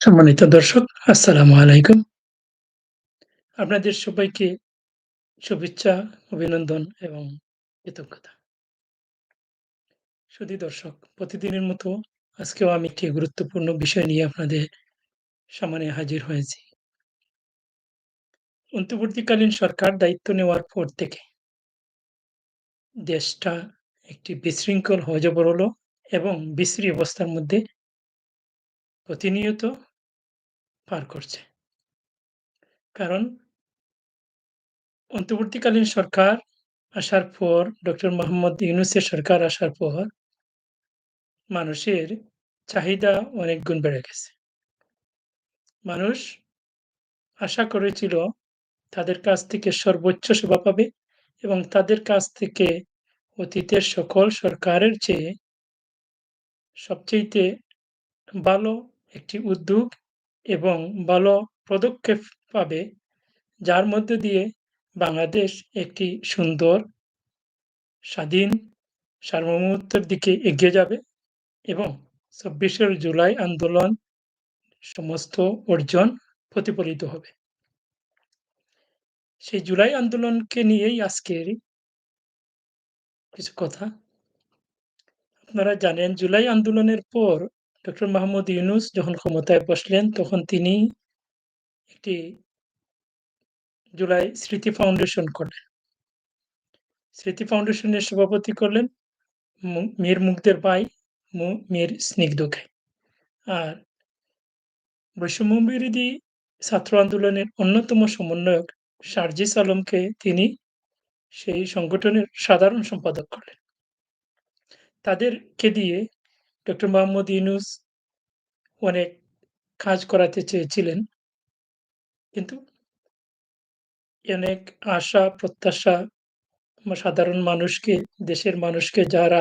সম্মানিত দর্শক, আসসালামু আলাইকুম। আপনাদের সবাইকে শুভেচ্ছা, অভিনন্দন এবং কৃতজ্ঞতা। সুধী দর্শক, প্রতিদিনের মতো আজকেও আমি একটি গুরুত্বপূর্ণ বিষয় নিয়ে আপনাদের সামনে হাজির হয়েছি। অন্তর্বর্তীকালীন সরকার দায়িত্ব নেওয়ার পর থেকে দেশটা একটি বিশৃঙ্খল হযবরল এবং বিশ্রী অবস্থার মধ্যে প্রতিনিয়ত পার করছে। কারণ অন্তর্বর্তীকালীন সরকার আসার পর, ডক্টর মোহাম্মদ ইউনুসের সরকার আসার পর মানুষের চাহিদা অনেক গুণ বেড়ে গেছে। মানুষ আশা করেছিল তাদের কাছ থেকে সর্বোচ্চ সেবা পাবে এবং তাদের কাছ থেকে অতীতের সকল সরকারের চেয়ে সবচাইতে ভালো একটি উদ্যোগ এবং ভালো পদক্ষেপ পাবে, যার মধ্য দিয়ে বাংলাদেশ একটি সুন্দর, স্বাধীন, সার্বভৌমত্বের দিকে এগিয়ে যাবে এবং চব্বিশের জুলাই আন্দোলন সমস্ত অর্জন প্রতিফলিত হবে। সেই জুলাই আন্দোলনকে নিয়েই আজকের কিছু কথা। আপনারা জানেন, জুলাই আন্দোলনের পর ডক্টর মাহমুদ ইউনুস যখন ক্ষমতায় বসলেন, তখন তিনি একটি জুলাই স্মৃতি ফাউন্ডেশন করলেন। স্মৃতি ফাউন্ডেশনের সভাপতি করলেন মীর মুগ্ধের ভাই মীর স্নিগ্ধকে। আর বৈষম্য বিরোধী ছাত্র আন্দোলনের অন্যতম সমন্বয়ক সার্জিস আলমকে তিনি সেই সংগঠনের সাধারণ সম্পাদক করলেন। তাদেরকে দিয়ে ডক্টর মোহাম্মদ ইউনূস অনেক কাজ করাতে চেয়েছিলেন। কিন্তু অনেক আশা প্রত্যাশা সাধারণ মানুষকে, দেশের মানুষকে যারা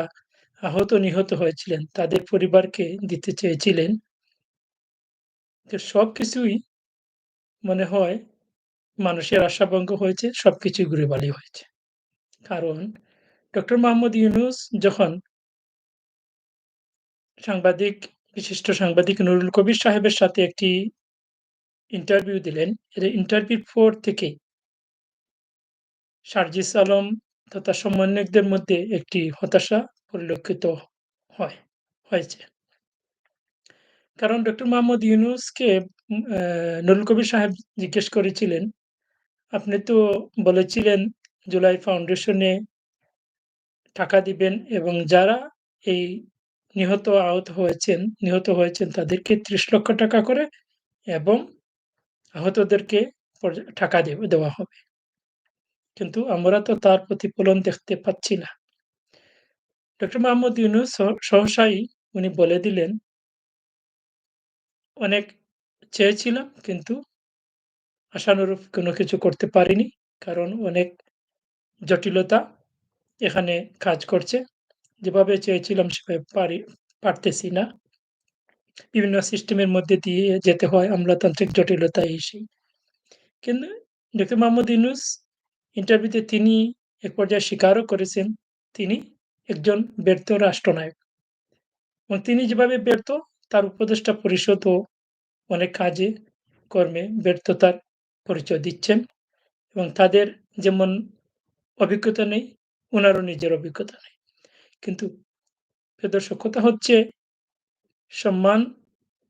আহত নিহত হয়েছিলেন তাদের পরিবারকে দিতে চেয়েছিলেন। তো সবকিছুই মনে হয় মানুষের আশাভঙ্গ হয়েছে, সবকিছুই ঘুরেবালি হয়েছে। কারণ ডক্টর মোহাম্মদ ইউনুস যখন সাংবাদিক বিশিষ্ট সাংবাদিক নুরুল কবির সাহেবের সাথে একটি ইন্টারভিউ দিলেন। এই ইন্টারভিউর পর থেকে সার্জিস আলম তথা সমন্বয়কদের মধ্যে একটি হতাশা পরিলক্ষিত হয় হয়েছে। কারণ ডক্টর মোহাম্মদ ইউনুসকে নুরুল কবির সাহেব জিজ্ঞেস করেছিলেন, "আপনি তো বলেছিলেন জুলাই ফাউন্ডেশনে টাকা দিবেন এবং যারা এই নিহত আহত হয়েছেন, নিহত হয়েছেন তাদেরকে ৩০ লক্ষ টাকা করে এবং আহতদেরকে টাকা দেওয়া হবে। কিন্তু আমরা তো তার প্রতিফলন দেখতে পাচ্ছি না।" ডক্টর মোহাম্মদ ইউনূস সহসাই উনি বলে দিলেন, অনেক চেয়েছিলাম কিন্তু আশানুরূপ কোনো কিছু করতে পারিনি। কারণ অনেক জটিলতা এখানে কাজ করছে। যেভাবে চেয়েছিলাম সেভাবে পারি পারতেছি না। বিভিন্ন সিস্টেমের মধ্যে দিয়ে যেতে হয় আমলাতান্ত্রিক জটিলতা এই। কিন্তু ডক্টর মোহাম্মদ ইউনূস ইন্টারভিউতে তিনি এক পর্যায়ে স্বীকারও করেছেন তিনি একজন ব্যর্থ রাষ্ট্রনায়ক। এবং তিনি যেভাবে ব্যর্থ তার উপদেষ্টা পরিষদও অনেক কাজে কর্মে ব্যর্থতার পরিচয় দিচ্ছেন এবং তাদের যেমন অভিজ্ঞতা নেই, উনারও নিজের অভিজ্ঞতা নেই। কিন্তু দর্শক হচ্ছে সম্মান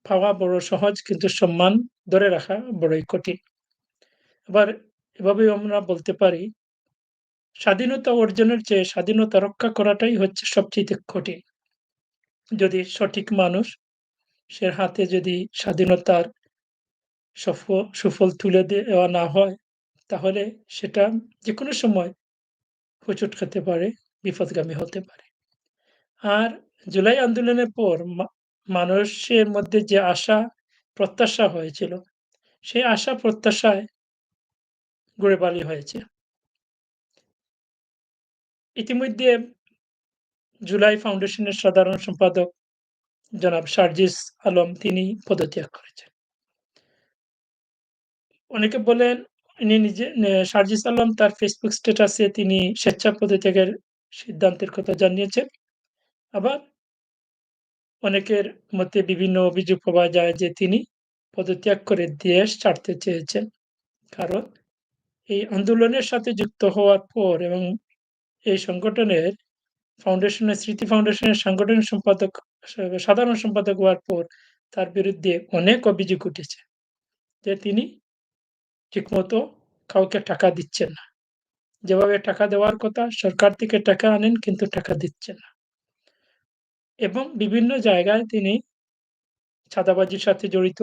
পাওয়া বড় সহজ কিন্তু সম্মান ধরে রাখা বড়ই কঠিন। আবার এভাবেও আমরা বলতে পারি স্বাধীনতা অর্জনের চেয়ে স্বাধীনতা রক্ষা করাটাই হচ্ছে সবচাইতে কঠিন। যদি সঠিক মানুষ সে হাতে যদি স্বাধীনতার সফল সুফল তুলে দেওয়া না হয় তাহলে সেটা যে কোনো সময় হোঁচট খেতে পারে, বিপদগামী হতে পারে। আর জুলাই আন্দোলনের পর মানুষের মধ্যে যে আশা প্রত্যাশা হয়েছিল, সেই আশা প্রত্যাশায় ঘুরেবালি হয়েছে। ইতিমধ্যে জুলাই ফাউন্ডেশনের সাধারণ সম্পাদক জনাব সার্জিস আলম তিনি পদত্যাগ করেছেন। অনেকে বলেন ইনি নিজে সার্জিস আলম তার ফেসবুক স্ট্যাটাসে তিনি স্বেচ্ছা পদত্যাগের সিদ্ধান্তের কথা জানিয়েছেন। আবার অনেকের মধ্যে বিভিন্ন অভিযোগ পাওয়া যায় যে তিনি পদত্যাগ করে দেশ ছাড়তে চেয়েছেন। কারণ এই আন্দোলনের সাথে যুক্ত হওয়ার পর এবং এই সংগঠনের ফাউন্ডেশনের, স্মৃতি ফাউন্ডেশনের সাংগঠনিক সম্পাদক, সাধারণ সম্পাদক হওয়ার পর তার বিরুদ্ধে অনেক অভিযোগ উঠেছে যে তিনি ঠিকমতো কাউকে টাকা দিচ্ছেন না যেভাবে টাকা দেওয়ার কথা সরকার থেকে টাকা আনেন কিন্তু টাকা দিচ্ছেন না এবং বিভিন্ন জায়গায় তিনি ছাদাবাজির সাথে জড়িত,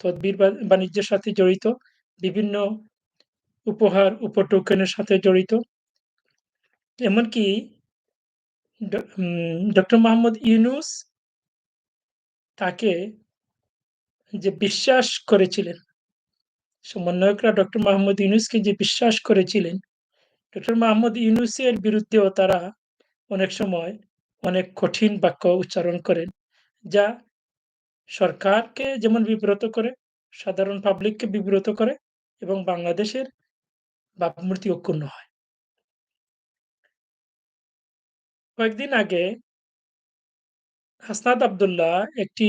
তদবির বাণিজ্যের সাথে জড়িত, বিভিন্ন উপহার, উপটোকেনের সাথে জড়িত। এমনকি ডক্টর মোহাম্মদ ইউনুস তাকে যে বিশ্বাস করেছিলেন, সমন্বয়করা ডক্টর মোহাম্মদ ইউনুসকে যে বিশ্বাস করেছিলেন, ডক্টর মোহাম্মদ ইউনুসের বিরুদ্ধেও তারা অনেক সময় অনেক কঠিন বাক্য উচ্চারণ করেন, যা সরকারকে যেমন বিব্রত করে, সাধারণ পাবলিককে বিব্রত করে এবং বাংলাদেশের ভাবমূর্তি অক্ষুণ্ণ হয়। কয়েকদিন আগে হাসনাত আবদুল্লাহ একটি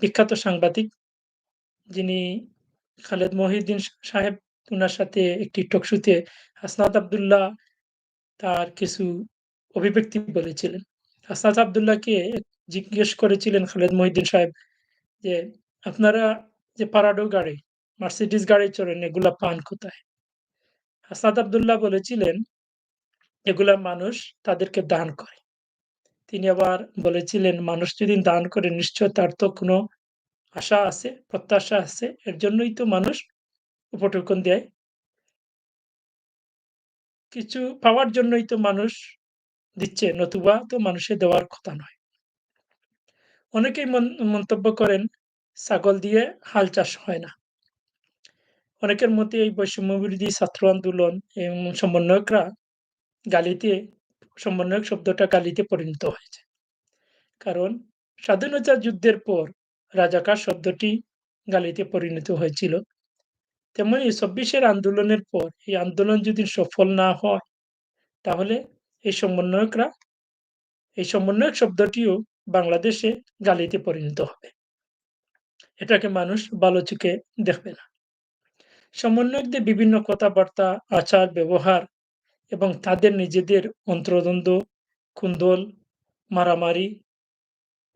বিখ্যাত সাংবাদিক, যিনি খালেদ মহিউদ্দিন সাহেব ওনার সাথে একটি টকশুতে হাসনাত আবদুল্লাহ তার কিছু অভিব্যক্তি বলেছিলেন। হাসনাত আবদুল্লাহকে জিজ্ঞেস করেছিলেন খালেদ মহিউদ্দিন সাহেব যে, আপনারা যে পারাডো গাড়ি, মার্সিডিস গাড়ি চড়েন, এগুলা পান কোথায়? আসাদ আবদুল্লাহ বলেছিলেন, এগুলা মানুষ তাদেরকে দান করে। তিনি আবার বলেছিলেন, মানুষ যদি দান করে, নিশ্চয় তার তো কোনো আশা আছে, প্রত্যাশা আছে, এর জন্যই তো মানুষ উপটোকন দেয়। কিছু পাওয়ার জন্যই তো মানুষ দিচ্ছে, নতুবা তো মানুষের দেওয়ার কথা নয়। অনেকেই মন্তব্য করেন, ছাগল দিয়ে হাল চাষ হয় না। অনেকের মতে এই বৈষম্য বিরোধী ছাত্র আন্দোলন সমন্বয়করা গালিতে, সমন্বয়ক শব্দটা গালিতে পরিণত হয়েছে। কারণ স্বাধীনতা যুদ্ধের পর রাজাকার শব্দটি গালিতে পরিণত হয়েছিল। তেমনি চব্বিশের আন্দোলনের পর এই আন্দোলন যদি সফল না হয়, তাহলে এই সমন্বয়করা, এই সমন্বয়ক শব্দটিও বাংলাদেশে গালিতে পরিণত হবে। এটাকে মানুষ ভালো চোখে দেখবে না। সমন্বয়কদের বিভিন্ন কথাবার্তা, আচার, ব্যবহার এবং তাদের নিজেদের অন্তর্দ্বন্দ্ব, কুন্দল, মারামারি,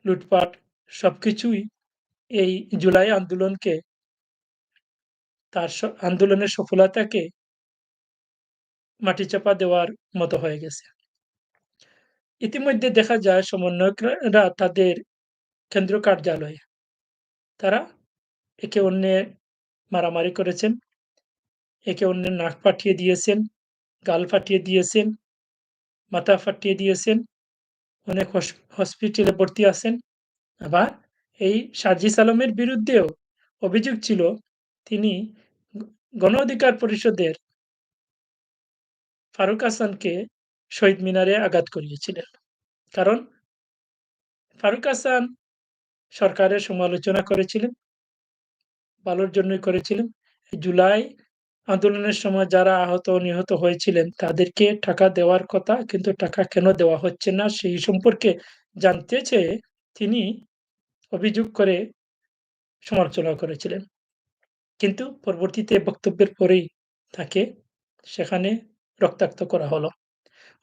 লুটপাট সবকিছুই এই জুলাই আন্দোলনকে, তার আন্দোলনের সফলতাকে মাটি চাপা দেওয়ার মতো হয়ে গেছে। ইতিমধ্যে দেখা যায় সমন্বয়করা তাদের কেন্দ্র কার্যালয়ে তারা একে অন্যের মারামারি করেছেন, একে অন্যের নাক পাঠিয়ে দিয়েছেন, গাল ফাটিয়ে দিয়েছেন, মাথা ফাটিয়ে দিয়েছেন, অনেক হসপিটালে ভর্তি আছেন। আবার এই সাজি আলমের বিরুদ্ধেও অভিযোগ ছিল, তিনি গণ অধিকার পরিষদের ফারুক হাসানকে শহীদ মিনারে আঘাত করিয়েছিলেন। কারণ ফারুক হাসান সরকারের সমালোচনা করেছিলেন, ভালোর জন্যই করেছিলেন। জুলাই আন্দোলনের সময় যারা আহত নিহত হয়েছিলেন, তাদেরকে টাকা দেওয়ার কথা, কিন্তু টাকা কেন দেওয়া হচ্ছে না সেই সম্পর্কে জানতে চেয়ে তিনি অভিযোগ করে সমালোচনা করেছিলেন। কিন্তু পরবর্তীতে বক্তব্যের পরেই তাকে সেখানে রক্তাক্ত করা হলো।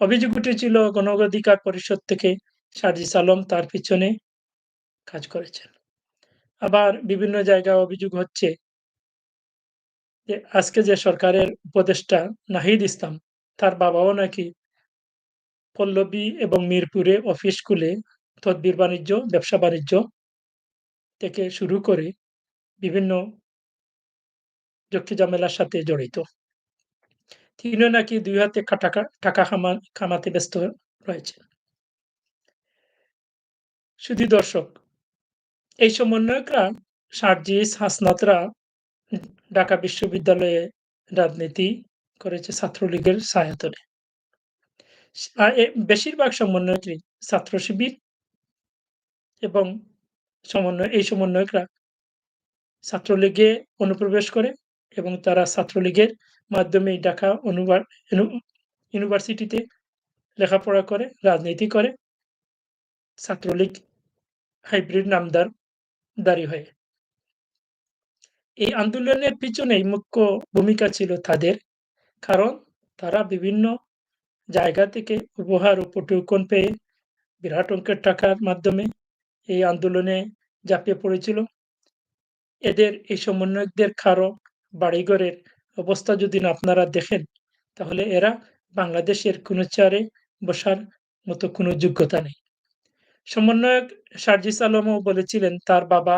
অভিযোগ উঠেছিল গণ অধিকার পরিষদ থেকে সার্জিস আলম তার পিছনে কাজ করেছেন। আবার বিভিন্ন জায়গায় অভিযোগ হচ্ছে যে, আজকে যে সরকারের উপদেষ্টা নাহিদ ইসলাম, তার বাবাও নাকি পল্লবী এবং মিরপুরে অফিস খুলে তদবির বাণিজ্য, ব্যবসা বাণিজ্য থেকে শুরু করে বিভিন্ন যুক্তি জামেলার সাথে জড়িত। তিনিও নাকি দুই হাতে টাকা টাকা কামাতে ব্যস্ত রয়েছে। শুধু দর্শক, এই সমন্বয়করা সার্জিস হাসনাতরা ঢাকা বিশ্ববিদ্যালয়ে রাজনীতি করেছে ছাত্রলীগের সায়াতনে বেশিরভাগ সমন্বয়কই ছাত্র শিবির এবং সমন্বয় এই সমন্বয়করা ছাত্রলীগে অনুপ্রবেশ করে এবং তারা ছাত্রলীগের মাধ্যমে ঢাকা ইউনিভার্সিটিতে লেখাপড়া করে, রাজনীতি করে, ছাত্রলীগ হাইব্রিড নামদার দাঁড়ি হয়ে এই আন্দোলনের পিছনেই মুখ্য ভূমিকা ছিল তাদের। কারণ তারা বিভিন্ন জায়গা থেকে উপহার ও উপঢৌকন পেয়ে বিরাট অঙ্কের টাকার মাধ্যমে এই আন্দোলনে ঝাঁপিয়ে পড়েছিল। এদের এই সমন্বয়কদের কারও বাড়িঘরের অবস্থা যদি আপনারা দেখেন, তাহলে এরা বাংলাদেশের কোনো চেয়ারে বসার মতো কোনো যোগ্যতা নেই। সমন্বয়ক সার্জিস আলমও বলেছিলেন তার বাবা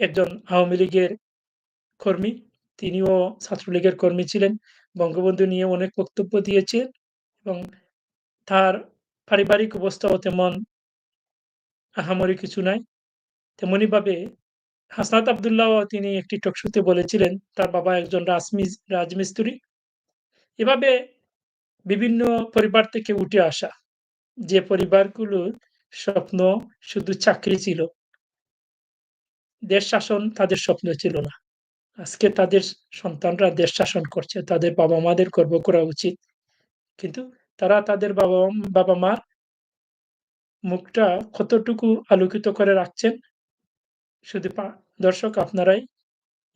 একজন আওয়ামী লীগের কর্মী। তিনিও ছাত্রলীগের কর্মী ছিলেন। বঙ্গবন্ধু নিয়ে অনেক বক্তব্য দিয়েছেন এবং তার পারিবারিক অবস্থাও তেমন আহামরি কিছু নাই। তেমনিভাবে হাসনাত আবদুল্লাহ তিনি একটি টকশোতে বলেছিলেন, তার বাবা একজন রাজমিস, রাজমিস্ত্রি। এভাবে বিভিন্ন পরিবার থেকে উঠে আসা, যে পরিবারগুলোর স্বপ্ন শুধু চাকরি ছিল। দেশ শাসন তাদের স্বপ্ন ছিল না। আজকে তাদের সন্তানরা দেশ শাসন করছে। তাদের বাবা-মাদের গর্ব করা উচিত। কিন্তু তারা তাদের বাবা বাবা-মার মুখটা কতটুকু আলোকিত করে রাখছেন শুধু দর্শক আপনারাই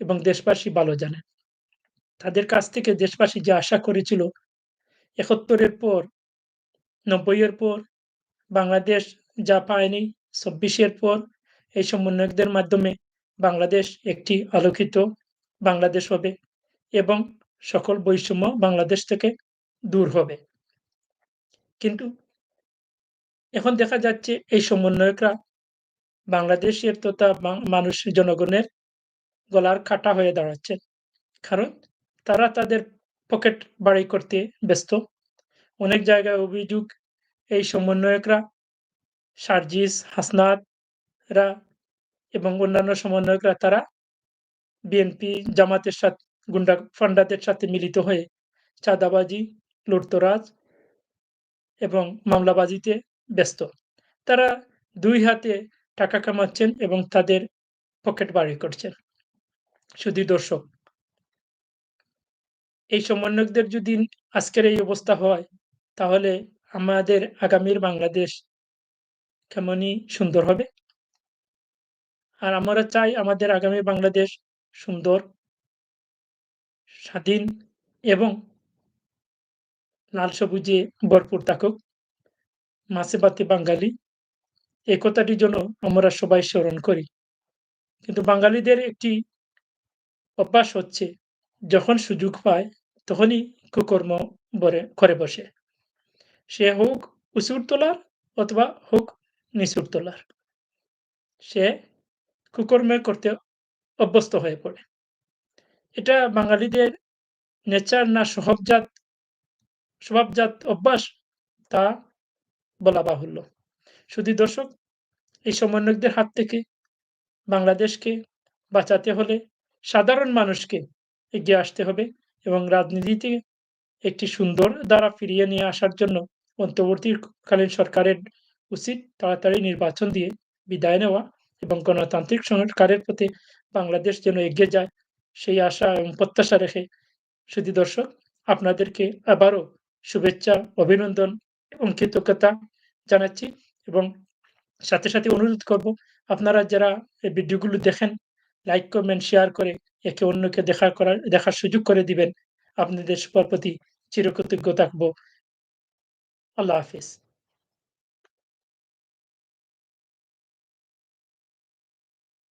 এবং দেশবাসী ভালো জানেন। তাদের কাছ থেকে দেশবাসী যে আশা করেছিল ৭১ এর পর ৯০ এর পর, বাংলাদেশ যা পায়নি ২৪ এর পর, এই সমন্বয়কদের মাধ্যমে বাংলাদেশ একটি আলোকিত বাংলাদেশ হবে এবং সকল বৈষম্য বাংলাদেশ থেকে দূর হবে। কিন্তু এখন দেখা যাচ্ছে এই সমন্বয়করা বাংলাদেশের তথা মানুষ জনগণের গলার কাঁটা হয়ে দাঁড়াচ্ছেন। কারণ তারা তাদের পকেট বাড়াই করতে ব্যস্ত। অনেক জায়গায় অভিযোগ এই সমন্বয়করা সার্জিস, হাসনাতরা এবং অন্যান্য সমন্বয়করা তারা বিএনপি, জামাতের সাথে গুন্ডা ফান্ডাদের সাথে মিলিত হয়ে চাঁদাবাজি, লুটতরাজ এবং মামলাবাজিতে ব্যস্ত। তারা দুই হাতে টাকা কামাচ্ছেন এবং তাদের পকেট বাড়ি করছেন। শুধু দর্শক এই সমন্বয়কদের যদি আজকের এই অবস্থা হয়, তাহলে আমাদের আগামীর বাংলাদেশ কেমনই সুন্দর হবে। আর আমরা চাই আমাদের আগামী বাংলাদেশ সুন্দর স্বাধীন এবং লাল সবুজে ভরপুর থাকুক। মাছে বাতি বাঙালি। এই কথাটি যেন আমরা সবাই স্মরণ করি। কিন্তু বাঙালিদের একটি অভ্যাস হচ্ছে, যখন সুযোগ পায়, তখনই কুকর্ম করে বসে। সে হোক উঁচুর তলার অথবা হোক নিচুর তলার। সে কুকর্মে করতে অভ্যস্ত হয়ে পড়ে। এটা বাঙালিদের নেচার না স্বভাবজাত স্বভাবজাত অভ্যাস তা বলা বাহুল্য। শুধু দর্শক এই সমন্বয়কদের হাত থেকে বাংলাদেশকে বাঁচাতে হলে সাধারণ মানুষকে এগিয়ে আসতে হবে এবং রাজনীতিতে একটি সুন্দর দ্বারা ফিরিয়ে নিয়ে আসার জন্য অন্তর্বর্তীকালীন সরকারের উচিত তাড়াতাড়ি নির্বাচন দিয়ে বিদায় নেওয়া এবং গণতান্ত্রিক সরকারের প্রতি বাংলাদেশ যেন এগিয়ে যায় সেই আশা এবং প্রত্যাশা রেখে শুধু দর্শক আপনাদেরকে আবারও শুভেচ্ছা, অভিনন্দন এবং কৃতজ্ঞতা জানাচ্ছি। এবং সাথে, সাথে অনুরোধ করব আপনারা যারা এই ভিডিওগুলো দেখেন লাইক, কমেন্ট, শেয়ার করে একে অন্যকে দেখা করার দেখার সুযোগ করে দিবেন। আপনাদের সবার প্রতি চিরকৃতজ্ঞ থাকব আল্লাহ হাফেজ।